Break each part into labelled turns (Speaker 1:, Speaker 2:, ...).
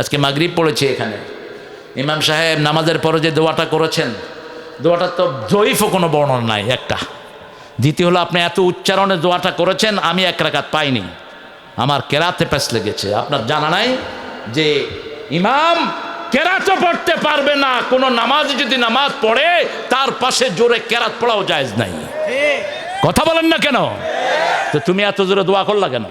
Speaker 1: আজকে মাগরিব পড়েছে এখানে। ইমাম সাহেব নামাজের পরে যে দোয়াটা করেছেন দোয়াটার তো জয়ীফও কোনো বর্ণনা নাই একটা। দ্বিতীয় হলো আপনি এত উচ্চারণে দোয়াটা করেছেন আমি এক রাকাত পাইনি। আমার কেরাতে প্যাস লেগেছে। আপনার জানা নাই যে ইমাম কেরাতে পড়তে পারবে না কোনো নামাজ যদি নামাজ পড়ে তার পাশে জোরে কেরাত পড়াও জায়েজ নাই। কথা বলেন না কেন? তো তুমি এত জোরে দোয়া করলা কেন?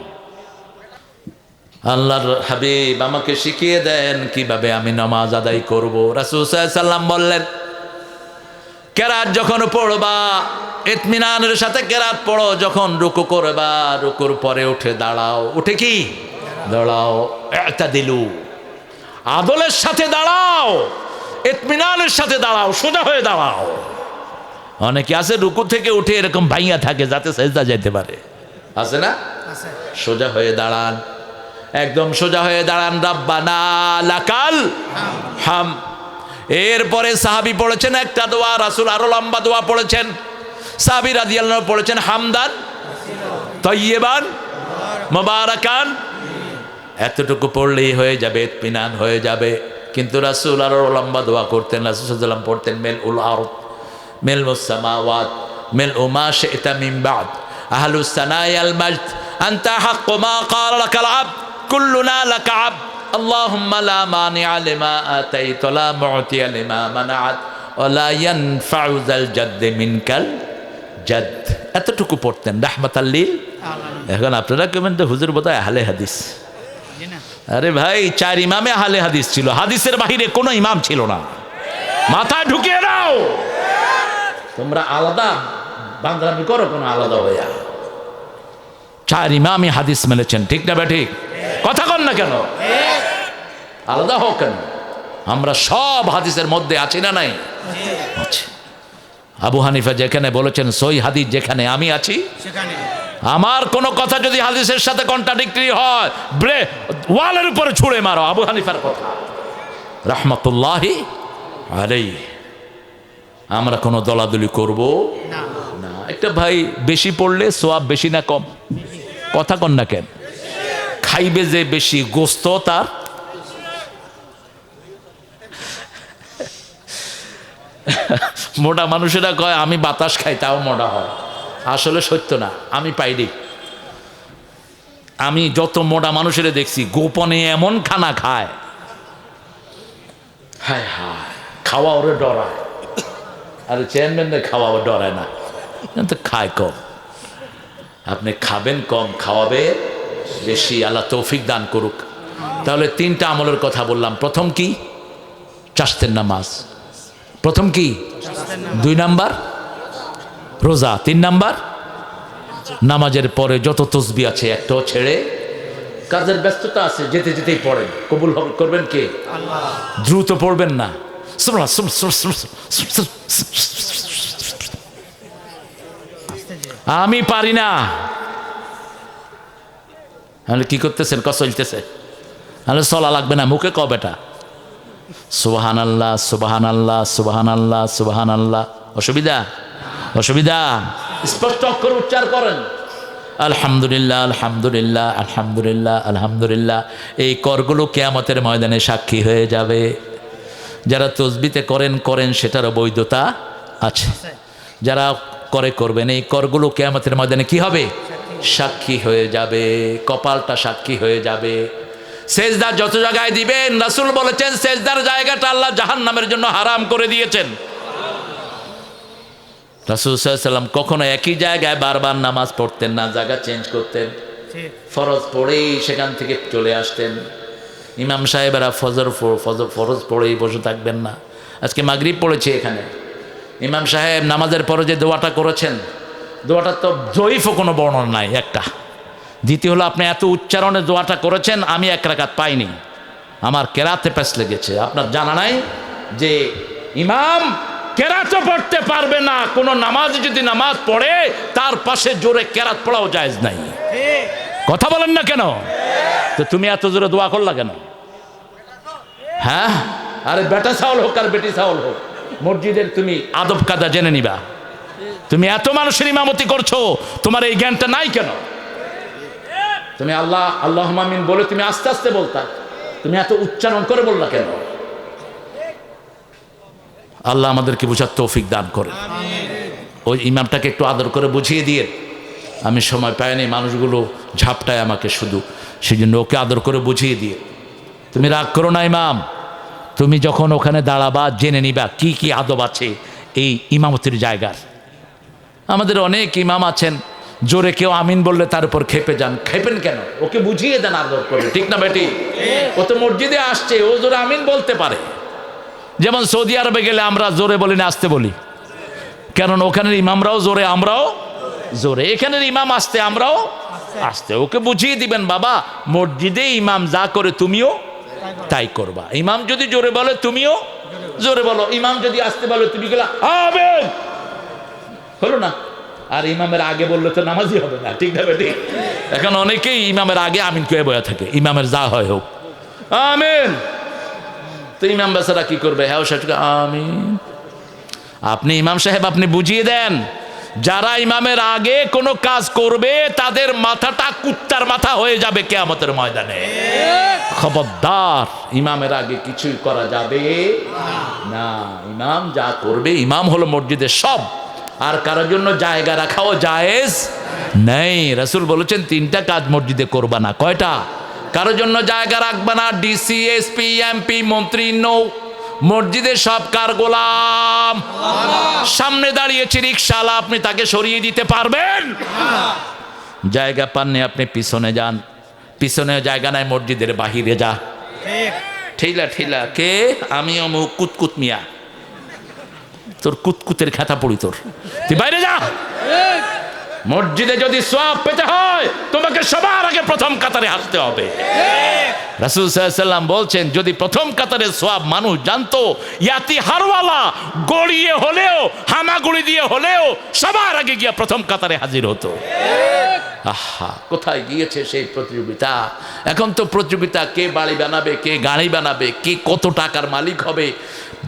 Speaker 1: আল্লাহর হাবিব আমাকে শিখিয়ে দেন কীভাবে আমি নামাজ আদায় করব। রাসুল সাল্লাম বললেন কেরাত যখন পড়বা ইতমিনানের সাথে কেরাত পড়ো যখন রুকু করবা রুকুর পরে উঠে দাঁড়াও। উঠে কি? দাঁড়াও। একটা দিলু আদলের সাথে দাঁড়াও। ইতমিনানের সাথে দাঁড়াও। সোজা হয়ে দাঁড়াও। অনেকে আছে রুকু থেকে উঠে এরকম ভাইয়া থাকে যাতে সেজদা যেতে পারে। আছে না? সোজা হয়ে দাঁড়ান। একদম সোজা হয়ে দাঁড়ান, রাব্বানা লাকাল হাম। এরপরে সাহাবি পড়েছেন একটা দোয়া, রাসুল আরও লম্বা দোয়া পড়েছেন। সাহাবি রাজিয়াল্লাহ পড়েছেন, হামদান তৈবান মোবারকান। এতটুকু পড়লেই হয়ে যাবে পিনান হয়ে যাবে। কিন্তু রাসুল আরও লম্বা দোয়া করতেন রাসুলাম পড়তেন, মেল উল আরত মেল মুসামাওয়াত মেল উমা শেতামিম বাদ আহলুসানাই আল মাজদ, আন্তা হাক্কুমা কাল কুল্লুনা জাদ্দ এতটুকু পড়তেন রাহমাতাল লিল। এখন আপনারা কেমন তো হুজুর বোধহয় আহলে হাদিস। আরে ভাই চার ইমামে আহলে হাদিস ছিল হাদিসের বাহিরে কোনো ইমাম ছিল না। মাথা ঢুকিয়ে নাও তোমরা আলাদা বাংলামি করো কোনো আলাদা হইয়া। চার ইমামে হাদিস মেনেছেন ঠিক না বা ঠিক? না কেন? আলাদা হোক কেন? আমরা সব হাদিসের মধ্যে আছি না নাই? আছি আবু হানিফা যেখানে বলেছেন সই হাদিস যেখানে আমি আছি আমার কোনো কথা যদি হাদিসের সাথে কন্ট্রাডিক্টরি হয় ব্রে ওয়ালের উপরে ছুঁড়ে মারো আবু হানিফার কথা। রহমতুল্লাহি আরেই আমরা কোনো দলাদলি করব? না। একটা ভাই বেশি পড়লে সোয়াব বেশি না কম? কথা কন না কেন? খাইবে যে বেশি গোস্ত তার? মোটা মানুষেরা কয়, আমি বাতাস খাই, তাও মোটা হয়। আসলে সত্য না, আমি পাইনি। আমি যত মোটা মানুষেরা দেখছি, গোপনে এমন খানা খায়। হায় হায়, খাওয়া ওরে ডরায়। আর চেয়ারম্যানদের খাওয়া ডরায় না। তো খায় কম। আপনি খাবেন কম, খাওয়াবে বেশি আল্লাহ তৌফিক দান করুক। তাহলে তিনটা আমলের কথা বললাম। প্রথম কি? চাষতের নামাজ। প্রথম কি? দুই নাম্বার? রোজা। তিন নাম্বার? নামাজের পরে যত তসবি আছে, একটাও ছেড়ে কাজের ব্যস্ততা আছে, যেতে যেতেই পড়েন। কবুল করবেন কে? দ্রুত পড়বেন না। আমি পারি না। তাহলে কি করতেছেন? ক চলতেছে তাহলে চলা লাগবে না, মুখে ক বেটা? সুবাহান আল্লাহ সুবাহান আল্লাহ সুবাহান আল্লাহ সুবাহান আল্লাহ অসুবিধা? অসুবিধা? স্পষ্ট অক্ষর উচ্চার করেন। আলহামদুলিল্লাহ আলহামদুলিল্লাহ আলহামদুলিল্লাহ আলহামদুলিল্লাহ। এই করগুলো কেয়ামতের ময়দানে সাক্ষী হয়ে যাবে। যারা তসবিতে করেন করেন, সেটারও বৈধতা আছে। যারা করে করবেন, এই করগুলো কেয়ামতের ময়দানে কি হবে? সাক্ষী হয়ে যাবে কপালটা সাক্ষী হয়ে যাবে। সেজদা যত জায়গায় দিবেন রাসুল বলেছেন সেজদার জায়গাটা আল্লাহ জাহান নামের জন্য হারাম করে দিয়েছেন। রাসুল সাল্লাম কখনো একই জায়গায় বারবার নামাজ পড়তেন না জায়গা চেঞ্জ করতেন। ফরজ পড়েই সেখান থেকে চলে আসতেন। ইমাম সাহেবেরা ফজর ফজর ফরজ পড়েই বসে থাকবেন না। আজকে মাগরিব পড়েছে এখানে। ইমাম সাহেব নামাজের পরে যে দোয়াটা করেছেন দোয়াটার তো জয়ীফও কোনো বর্ণনা নাই, একটা। দ্বিতীয় হলো, আপনি এত উচ্চারণে দোয়াটা করেছেন, আমি এক রাকাত পাইনি। আমার কেরাতে প্যাস লেগেছে। আপনার জানা নাই যে ইমাম কেরাতে পড়তে পারবে না, কোনো নামাজ যদি নামাজ পড়ে, তার পাশে জোরে কেরাত পড়াও জায়েজ নাই। কথা বলেন না কেন? তো তুমি এত জোরে দোয়া করলা কেন? হ্যাঁ? আরে বেটা চাউল হোক আর বেটি চাউল হোক, মসজিদের তুমি আদব কাদা জেনে নিবা। তুমি এত মানুষের ইমামতি করছ তোমার এই জ্ঞানটা নাই কেন? তুমি আল্লাহ আল্লাহ মামিন বলে তুমি আস্তে আস্তে বলতা। তুমি এত উচ্চারণ করে বললা কেন? আল্লাহ আমাদেরকে বোঝার তৌফিক দান করে। ওই ইমামটাকে একটু আদর করে বুঝিয়ে দিয়ে আমি সময় পাইনি মানুষগুলো ঝাপটায় আমাকে শুধু সেই জন্য ওকে আদর করে বুঝিয়ে দিয়ে। তুমি রাগ করো না ইমাম। তুমি যখন ওখানে দাঁড়াবা জেনে নিবা কি কি আদব আছে এই ইমামতির জায়গার। আমাদের অনেক ইমাম আছেন, জোরে কেউ আমিন বললে তার উপর খেপে যান। খেপেন কেন? ওকে বুঝিয়ে দেন আদর করে ঠিক না বেটি? ও তো মসজিদে আসছে, ও জোরে আমিন বলতে পারে। যেমন সৌদি আরবে গেলে আমরা জোরে বলি না, আসতে বলি। কারণ ওখানের ইমামরাও জোরে, আমরাও জোরে। এখানের ইমাম আসতে, আমরাও আসতে। ওকে বুঝিয়ে দিবেন, বাবা, মসজিদে ইমাম যা করে তুমিও তাই করবা। ইমাম যদি জোরে বলে তুমিও জোরে বলো। ইমাম যদি আসতে বলে, তুমি গেলা হলো না। আর ইমামের আগে বললে তো নামাজই হবে না, ঠিক না বেটি? এখন অনেকেই ইমামের আগে আমিন কে বয়া থাকে, ইমামের যা হয় হোক। আমিন! তো ইমাম বেচারা কি করবে? হ্যাঁ সেটাকে আমিন। আপনি ইমাম সাহেব, আপনি বুঝিয়ে দেন, যারা ইমামের আগে কোনো কাজ করবে, তাদের মাথাটা কুত্তার মাথা হয়ে যাবে কেয়ামতের ময়দানে। খবরদার, ইমামের আগে কিছুই করা যাবে না। ইমাম যা করবে, ইমাম হলো মসজিদের সব আর কারোর জন্য জায়গা রাখাও জায়েজ নেই। রাসূল বলেছেন তিনটা কাজ মসজিদে করবা না। কয়টা? কারোর জন্য জায়গা রাখবে না। ডিসি এসপি এমপি মন্ত্রী নৌ মসজিদের সব কার গোলাম? সামনে দাঁড়িয়েছে রিক্সাওয়ালা আপনি তাকে সরিয়ে দিতে পারবেন? জায়গা পাননি আপনি পিছনে যান। পিছনে জায়গা নাই মসজিদের বাহিরে যা। ঠিলা ঠিলা। কে? আমি অমুক কুতকুত মিয়া। তোর কুতকুতের খেতা পড়ি তোর। তুই বাইরে যা। মসজিদে যদি সব পেতে হয়, তোমাকে সবার আগে প্রথম কাতারে হাসতে হবে। রাসুল সাল্লাম বলছেন যদি প্রথম কাতারে সোয়াব মানুষ জানতো ইয়াতি হারওয়ালা গড়িয়ে হলেও হামাগুড়ি দিয়ে হলেও সবার আগে গিয়া প্রথম কাতারে হাজির হতো। আহা কোথায় গিয়েছে সেই প্রতিযোগিতা? এখন তো প্রতিযোগিতা কে বাড়ি বানাবে কে গাড়ি বানাবে কে কত টাকার মালিক হবে?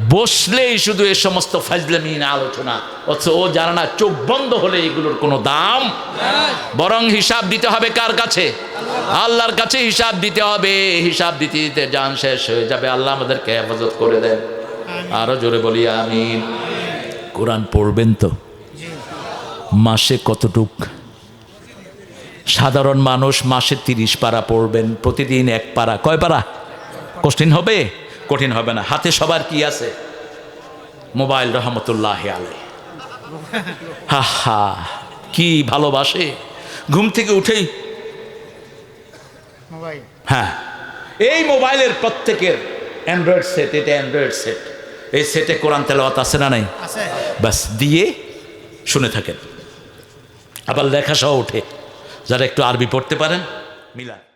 Speaker 1: বসলেই শুধু এ সমস্ত ফাজলামিন আলোচনা। অথচ ও জানা না চোখ বন্ধ হলে এগুলোর কোনো দাম? বরং হিসাব দিতে হবে কার কাছে? আল্লাহর কাছে হিসাব দিতে হবে। হিসাব দিতে দিতে যান শেষ হয়ে যাবে। আল্লাহ আমাদেরকে হেফাজত করে দেন। আরও জোরে বলি আমি কোরআন পড়বেন তো? মাসে কতটুক? সাধারণ মানুষ মাসে তিরিশ পারা পড়বেন। প্রতিদিন এক পারা। কয় পারা? কঠিন হবে? কঠিন হবে না। হাতে সবার কি আছে? মোবাইল রহমতুল্লাহ আলে হা হা। কি ভালোবাসে? ঘুম থেকে উঠেই হ্যাঁ। এই মোবাইলের প্রত্যেকের অ্যান্ড্রয়েড সেট এটা অ্যান্ড্রয়েড সেট এই সেটে কোরআন তেলাওয়াত আছে না নাই? ব্যাস দিয়ে শুনে থাকেন। আবার লেখা সহ ওঠে। যারা একটু আরবি পড়তে পারেন মিলান।